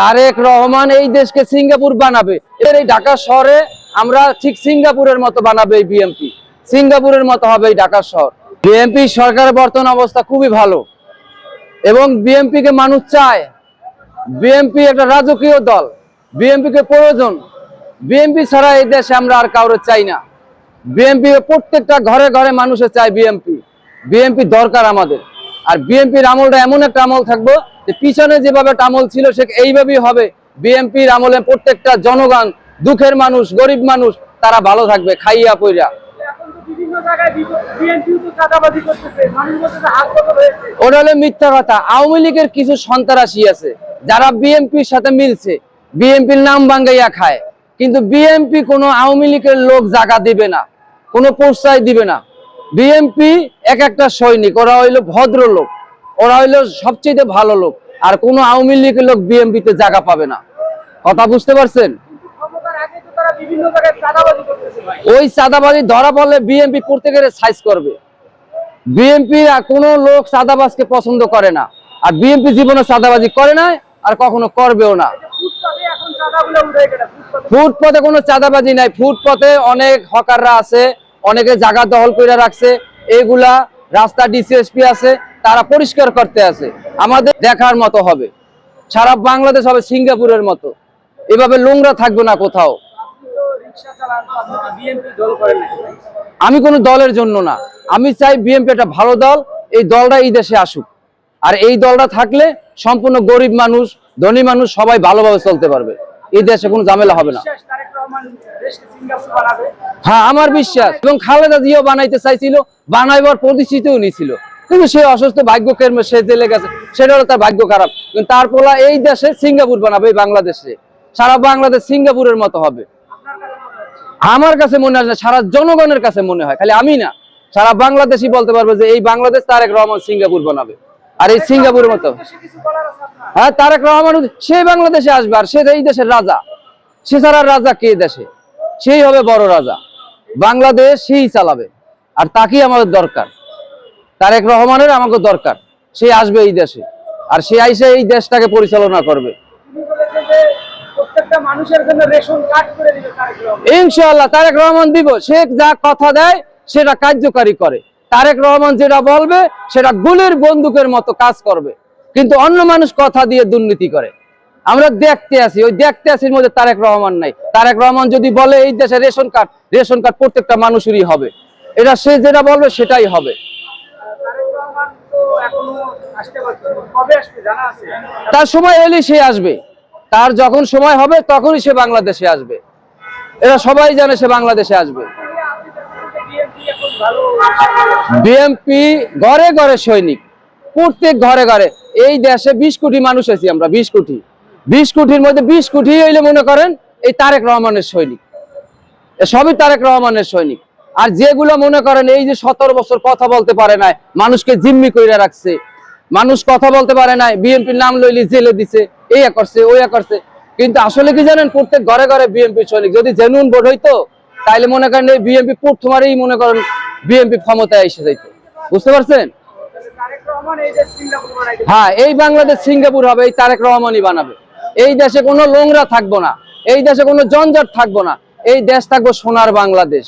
তারেক রহমান এই দেশকে সিঙ্গাপুর বানাবে। এর এই ঢাকা শহরে আমরা ঠিক সিঙ্গাপুরের মতো বানাবে এই বিএমপি। সিঙ্গাপুরের মতো হবে এই ঢাকা শহর। বিএমপি সরকারের বর্তমান অবস্থা খুবই ভালো। এবং বিএমপি কে মানুষ চায়। বিএমপি একটা রাজকীয় দল। বিএমপি কে প্রয়োজন। বিএমপি ছাড়া এই দেশে আমরা আর কাউরে চাই না। বিএমপি প্রত্যেকটা ঘরে ঘরে মানুষে চায় বিএমপি। বিএমপি দরকার আমাদের। আর বিএমপির আমলটা এমন একটা আমল থাকব পিছনে যেভাবে একটা আমল ছিল, সে এইভাবেই হবে। বিএমপির আমলে প্রত্যেকটা জনগণ, দুঃখের মানুষ, গরিব মানুষ, তারা ভালো থাকবে, খাইয়া পইরা। ওটা মিথ্যা কথা। আওয়ামী লীগের কিছু সন্ত্রাসী আছে, যারা বিএনপির সাথে মিলছে। বিএনপির নাম বাঙ্গাইয়া খায়। কিন্তু বিএনপি কোনো আওয়ামী লীগের লোক জায়গা দিবে না, কোনো প্রশ্রয় দিবে না। বিএনপি এক একটা সৈনিক, ওরা হইল ভদ্র লোক ওরা হইল সবচেয়ে ভালো লোক। আর কোনো আওয়ামী লীগের লোক বিএনপিতে জায়গা পাবে না। কথা বুঝতে পারছেন? ওই চাঁদাবাজি ধরা পড়লে বিএনপি প্রত্যেকের সাইজ করবে। বিএনপি কোনো লোক চাঁদাবাজকে পছন্দ করে না। আর বিএনপি জীবনে চাঁদাবাজি করে না আর কখনো করবেও না। গেলে ফুটপথে কোনো চাঁদাবাজি নাই। ফুটপথে অনেক হকাররা আছে, অনেকে জায়গা দখল করে রাখছে। এগুলা রাস্তা ডিসিএসপি আছে, তারা পরিষ্কার করতে আছে। আমাদের দেখার মতো হবে। সারা বাংলাদেশ হবে সিঙ্গাপুরের মতো। এভাবে নোংরা থাকবে না কোথাও। আমি কোনো দলের জন্য না। আমি চাই বিএনপি একটা ভালো দল, এই দলটা এই দেশে আসুক। আর এই দলটা থাকলে সম্পূর্ণ গরিব মানুষ, ধনী মানুষ সবাই ভালোভাবে চলতে পারবে। এই দেশে কোনো ঝামেলা হবে না। হ্যাঁ আমার বিশ্বাস। এবং খালেদা জিয়াও বানাইতে চাইছিল, বানাইবার প্রতিশ্রুতিও নিছিল। কিন্তু সে অসুস্থ ভাগ্য কেরমে সে জেলে গেছে। সেটা হলো তার ভাগ্য খারাপ। কিন্তু তার এই দেশে সিঙ্গাপুর বানাবে, এই বাংলাদেশে। সারা বাংলাদেশ সিঙ্গাপুরের মতো হবে। আমার কাছে মনে হয় না, সারা জনগণের কাছে মনে হয়। খালি আমি না। সারা বাংলাদেশই বলতে পারবে যে এই বাংলাদেশ তারেক রহমান সিঙ্গাপুর বানাবে। আর এই সিঙ্গাপুরের মতো। হ্যাঁ তারেক রহমান সে বাংলাদেশে আসবে আর সে এই দেশের রাজা। সে ছাড়া রাজা কে দেশে? সেই হবে বড় রাজা। বাংলাদেশ সেই চালাবে। আর তাকেই আমাদের দরকার। তারেক রহমানের আমাকে দরকার। সে আসবে এই দেশে। আর সে আইসে এই দেশটাকে পরিচালনা করবে। দিবে তারেক রহমান। তারেক রহমান দিব। সে যা কথা দেয় সেটা কার্যকারী করে। তারেক রহমান যেটা বলবে সেটা গুলির বন্দুকের মতো কাজ করবে। কিন্তু অন্য মানুষ কথা দিয়ে দুর্নীতি করে। আমরা দেখতে আছি ওই দেখতে আসির মধ্যে তারেক রহমান নাই। তারেক রহমান যদি বলে এই দেশে রেশন কার্ড রেশন কার্ড প্রত্যেকটা মানুষেরই হবে। এটা সে যেটা বলবে সেটাই হবে তারেক রহমান তো এখনও আসতে পারছে না। কবে আসবে জানা আছে তার সময় এলে, সে আসবে। তার যখন সময় হবে, তখনই সে বাংলাদেশে আসবে। এরা সবাই জানে সে বাংলাদেশে আসবে। বিএমপি ঘরে ঘরে সৈনিক। প্রত্যেক ঘরে ঘরে। এই দেশে বিশ কোটি মানুষ আছি আমরা, বিশ কোটি। বিশ কোটির মধ্যে বিশ কোটি হইলে মনে করেন এই তারেক রহমানের সৈনিক। সবই তারেক রহমানের সৈনিক। আর যেগুলো মনে করেন এই যে সতেরো বছর কথা বলতে পারে না মানুষকে জিম্মি করে রাখছে। মানুষ কথা বলতে পারে না বিএনপির নাম লইলি জেলে দিছে এই করছে ওই করছে। কিন্তু আসলে কি জানেন, প্রত্যেক ঘরে ঘরে বিএনপি সৈনিক, যদি জেনুইন ভোট হইতো, তাইলে মনে করেন এই বিএনপি প্রথমারেই মনে করেন বিএনপি ক্ষমতায় এসে যাইতো। বুঝতে পারছেন? হ্যাঁ এই বাংলাদেশ সিঙ্গাপুর হবে, এই তারেক রহমানই বানাবে। এই দেশে কোনো লোংরা থাকব না, এই দেশে কোনো জঞ্জট থাকব না, এই দেশ থাকব সোনার বাংলাদেশ।